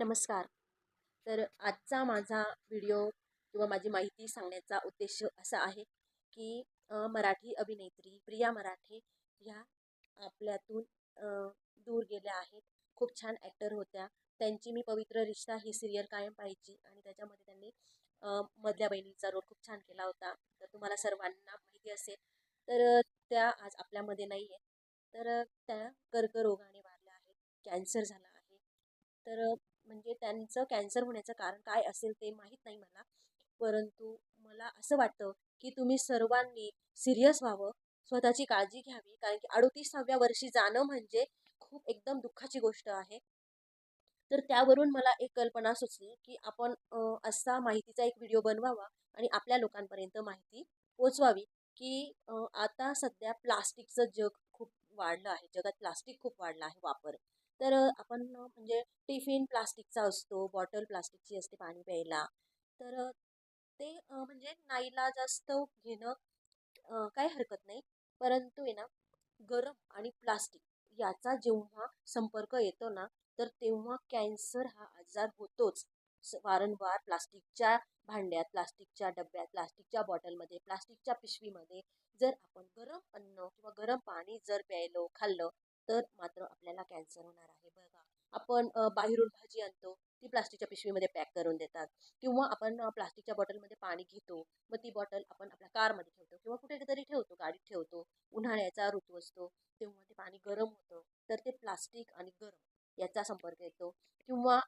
नमस्कार. तर आजचा माझा व्हिडिओ किंवा माझी माहिती सांगण्याचा उद्देश असा आहे की मराठी अभिनेत्री प्रिया मराठे ह्या आपल्यातून दूर गेल्या आहेत. खूप छान ॲक्टर होत्या. त्यांची मी पवित्र रिश्ता ही सिरियल कायम पाहिजे आणि त्याच्यामध्ये त्यांनी मधल्या बहिणीचा रोल खूप छान केला होता. तर तुम्हाला सर्वांना माहिती असेल. तर त्या आज आपल्यामध्ये नाही आहेत तर त्या कर्करोगाने वारल्या आहेत. कॅन्सर झाला आहे. तर म्हणजे त्यांचं कॅन्सर होण्याचं कारण काय असेल ते माहीत नाही मला. परंतु मला असं वाटतं की तुम्ही सर्वांनी सिरियस व्हावं स्वतःची काळजी घ्यावी. कारण की अडोतीसाव्या वर्षी जाणं म्हणजे खूप एकदम दुःखाची गोष्ट आहे. तर त्यावरून मला एक कल्पना सुचली की आपण असा माहितीचा एक व्हिडिओ बनवावा आणि आपल्या लोकांपर्यंत माहिती पोचवावी की आता सध्या प्लास्टिकचं जग खूप वाढलं आहे. जगात प्लास्टिक खूप वाढलं आहे वापर. तर आपण म्हणजे टिफिन प्लास्टिकचा असतो बॉटल प्लास्टिकची असते पाणी प्यायला. तर ते म्हणजे नाईला जास्त घेणं काय काही हरकत नाही. परंतु आहे ना गरम आणि प्लास्टिक याचा जेव्हा संपर्क येतो ना तर तेव्हा कॅन्सर हा आजार होतोच. वारंवार प्लास्टिकच्या भांड्यात प्लास्टिकच्या डब्यात प्लास्टिकच्या बॉटलमध्ये प्लास्टिकच्या पिशवीमध्ये जर आपण गरम अन्न किंवा गरम पाणी जर प्यायलो खाल्लं तर मात्र आपल्याला कॅन्सर होणार आहे. बघा आपण बाहेरून भाजी आणतो ती प्लास्टिकच्या पिशवीमध्ये पॅक करून देतात. किंवा आपण प्लास्टिकच्या बॉटलमध्ये पाणी घेतो मग ती बॉटल आपण आपल्या कारमध्ये ठेवतो किंवा कुठे तरी ठेवतो गाडीत ठेवतो. उन्हाळ्याचा ऋतू असतो तेव्हा ते पाणी गरम होतं तर ते प्लास्टिक आणि गरम याचा संपर्क येतो. किंवा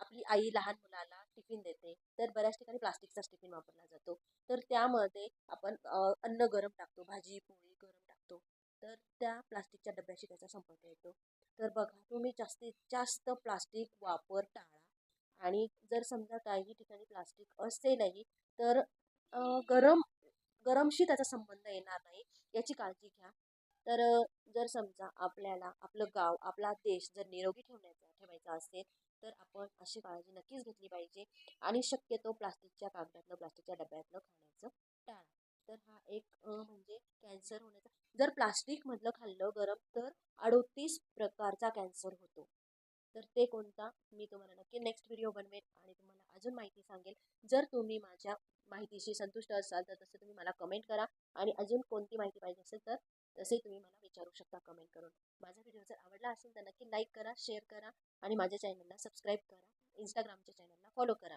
आपली आई लहान मुलाला टिफिन देते तर बऱ्याच ठिकाणी प्लास्टिकचाच टिफिन वापरला जातो. तर त्यामध्ये आपण अन्न गरम टाकतो भाजी पोळी गरम तर त्या प्लास्टिकच्या डब्याशी त्याचा संपर्क येतो. तर बघा तुम्ही जास्तीत जास्त प्लास्टिक वापर टाळा. आणि जर समजा काही ठिकाणी प्लास्टिक असेलही तर गरम गरमशी त्याचा संबंध येणार नाही याची काळजी घ्या. तर जर समजा आपल्याला आपलं गाव आपला देश जर निरोगी ठेवण्याचा ठेवायचा असेल तर आपण अशी काळजी नक्कीच घेतली पाहिजे. आणि शक्यतो प्लास्टिकच्या कागदातलं प्लास्टिकच्या डब्यातलं खाण्याचं टाळा. तर हा एक म्हणजे कॅन्सर होण्याचा जर प्लास्टिकमधलं खाल्लं गरम तर अडोतीस प्रकारचा कॅन्सर होतो. तर ते कोणता? मी तुम्हाला नक्की नेक्स्ट व्हिडिओ बनवेन आणि तुम्हाला अजून माहिती सांगेल. जर तुम्ही माझ्या माहितीशी संतुष्ट असाल तर तसं तुम्ही मला कमेंट करा आणि अजून कोणती माहिती पाहिजे असेल तर तसे तुम्ही मला विचारू शकता कमेंट करून. माझा व्हिडिओ जर आवडला असेल तर नक्की लाईक करा शेअर करा आणि माझ्या चॅनलला सबस्क्राईब करा. इंस्टाग्रामच्या चॅनलला फॉलो करा.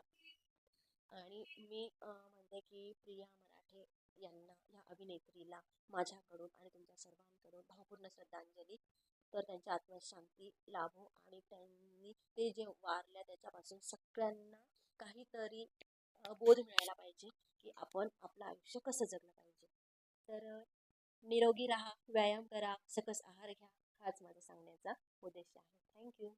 आणि मी म्हणते की प्रिया मराठे यांना या अभिनेत्रीला माझ्याकडून आणि तुमच्या सर्वांकडून भावपूर्ण श्रद्धांजली. तर त्यांच्या आत्म्यास शांती लाभो आणि त्यांनी ते जे वारल्या त्याच्यापासून सगळ्यांना काहीतरी बोध मिळायला पाहिजे की आपण आपलं आयुष्य कसं जगलं पाहिजे. तर निरोगी राहा व्यायाम करा सकस आहार घ्या हाच माझा सांगण्याचा उद्देश आहे. थँक्यू